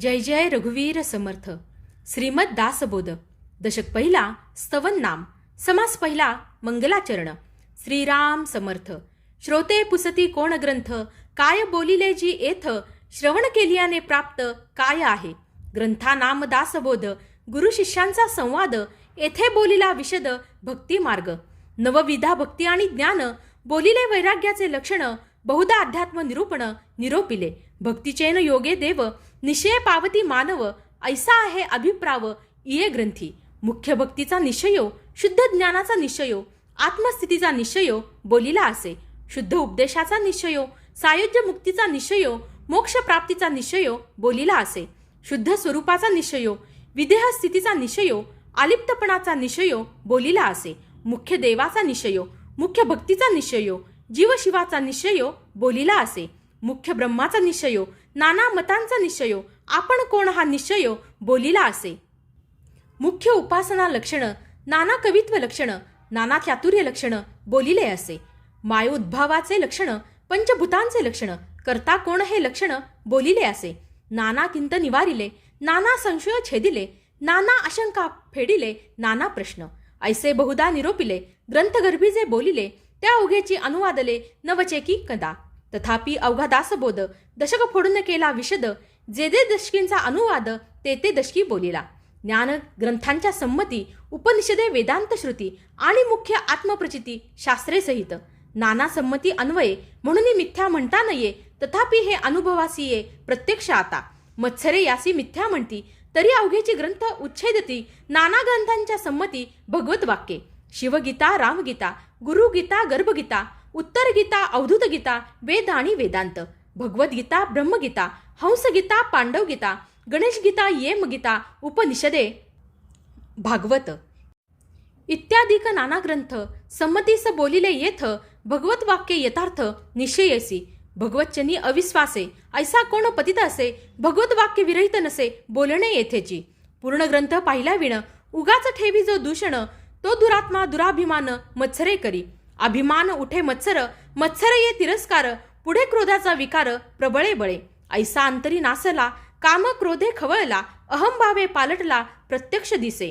जय जय रघुवीर समर्थ. श्रीमद दासबोध. दशक पहिला स्तवन नाम. समास पहिला मंगलाचरण. श्रीराम समर्थ. श्रोते पुसती कोण ग्रंथ काय बोलिले जी येथ श्रवण केलियाने प्राप्त काय आहे? ग्रंथा नाम दासबोध. गुरु शिष्यांचा संवाद. येथे बोलिला विशद भक्ती मार्ग नवविधा भक्ती आणि ज्ञान. बोलिले वैराग्याचे लक्षण. बहुधा अध्यात्म निरूपण निरोपिले. भक्तिचैन योगे देव निशय पावती मानव ऐसा आहे अभिप्राव इये ग्रंथी. मुख्य भक्तीचा निश्चयो शुद्ध ज्ञानाचा निश्चयो आत्मस्थितीचा निश्चयो बोलिला असे. शुद्ध उपदेशाचा निश्चयो सायुज्य मुक्तीचा निश्चयो मोक्ष प्राप्तीचा निश्चयो बोलिला असे. शुद्ध स्वरूपाचा निश्चयो विदेह स्थितीचा निश्चयो आलिप्तपणाचा निश्चयो बोलिला असे. मुख्य देवाचा निश्चयो मुख्य भक्तीचा निश्चयो जीवशिवाचा निश्चयो बोलीला असे. मुख्य ब्रह्माचा निश्चयो नाना मतांचा निश्चयो आपण कोण हा निश्चयो बोलीला असे. मुख्य उपासना लक्षण नाना कवित्व लक्षण नाना चातुर्य लक्षण बोलिले असे. मायोद्भावाचे लक्षण पंचभूतांचे लक्षण करता कोण हे लक्षण बोलिले असे. नाना किंत निवारिले नाना संशय छेदिले नाना आशंका फेडिले नाना प्रश्न. ऐसे बहुदा निरोपिले ग्रंथगर्भीजे बोलिले त्या उघेची अनुवादले नवचेकी कदा. तथापि अवघा दासबोध दशक फोडून केला विशद. जे जे दशकींचा अनुवाद ते ते दशकी बोलिला. ज्ञान ग्रंथांच्या संमती उपनिषदे वेदांत श्रुती आणि मुख्य आत्मप्रचिती शास्त्रे सहित. नाना संमती अन्वये म्हणून मिथ्या म्हणता नये तथापि हे अनुभवासी ये प्रत्यक्ष आता. मत्सरे यासी मिथ्या म्हणती तरी अवघेची ग्रंथ उच्छेदती नाना ग्रंथांच्या संमती भगवत वाक्ये. शिवगीता रामगीता गुरुगीता गर्भगीता उत्तरगीता अवधूतगीता वेद आणि वेदांत भगवद्गीता ब्रह्मगीता हंसगीता पांडवगीता गणेशगीता येमगीता उपनिषदे भागवत इत्यादिक नाना ग्रंथ संमतीस बोलिले येथ भगवत वाक्य यथार्थ निश्चयसी भगवच्चनी अविश्वासे ऐसा कोण पतित असे भगवत वाक्य विरहित नसे बोलणे येथेची. पूर्ण ग्रंथ पाहिला विण उगाच ठेवी जो दूषण तो दुरात्मा दुराभिमान मत्सरे करी अभिमान उठे मत्सर मत्सर ये तिरस्कार पुढे क्रोधाचा विकार प्रबळे बळे. ऐसा अंतरी नासला काम क्रोधे खवळला अहंभावे पालटला प्रत्यक्ष दिसे.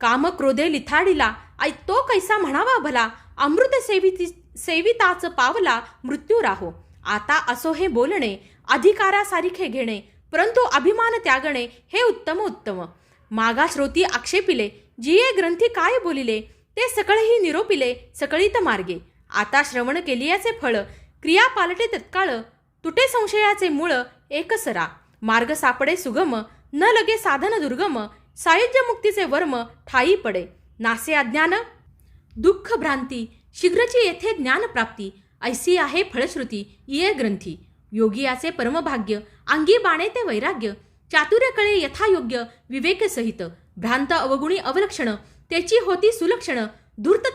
काम क्रोधे लिथाडीला ऐ तो कैसा म्हणावा भला अमृत सेविती सेविताच पावला मृत्यू राहो. आता असो हे बोलणे अधिकारासारखे घेणे परंतु अभिमान त्यागणे हे उत्तम उत्तम. मागा श्रोती आक्षेपिले जिये ग्रंथी काय बोलिले ते सकळही निरोपिले सकळीत मार्गे. आता श्रवण केलियाचे फळ क्रिया पालटे तत्काळ तुटे संशयाचे मूळ एकसरा. मार्ग सापडे सुगम न लगे साधन दुर्गम सायुज्य मुक्तीचे वर्म ठाई पडे. नासे अज्ञान दुःख भ्रांती शीघ्रची येथे ज्ञानप्राप्ती ऐसी आहे फळश्रुती ये ग्रंथी. योगियाचे परमभाग्य अंगी बाणे ते वैराग्य. चातुर्यकळे यथायोग्य विवेकसहित भ्रांत अवगुणी अवलक्षण त्याची होती सुलक्षण धूर्त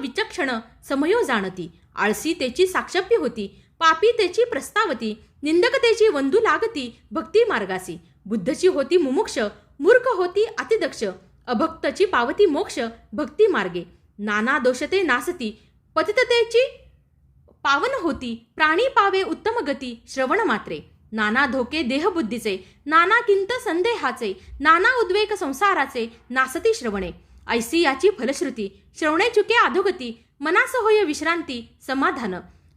विचक्षण समयो जाणती आळसी त्याची साक्षप्य होती पापी त्याची प्रस्तावती निंदक त्याची वंदू लागती भक्ती मार्गासी बुद्धची होती मुमुक्ष मूर्ख होती अतिदक्ष अभक्तची पावती मोक्ष भक्ती मार्गे नाना दोषते नासती पतिततेची पावन होती प्राणी पावे उत्तम गती श्रवण मात्रे. नाना धोके देहबुद्धीचे नाना किंत संदेहाचे नाना उद्वेग संसाराचे नासती श्रवणे. ऐसी याची फलश्रुती श्रवणे चुके अधोगती मनास होय विश्रांती समाधान.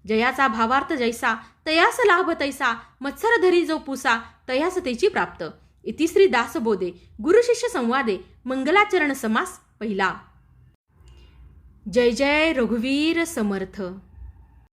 जयाचा भावार्थ जैसा तयास लाभ तैसा मत्सर धरी जो पुसा तयास तेची प्राप्त. इतिश्री दासबोधे गुरुशिष्य संवादे मंगलाचरण समास पहिला. जय जय रघुवीर समर्थ.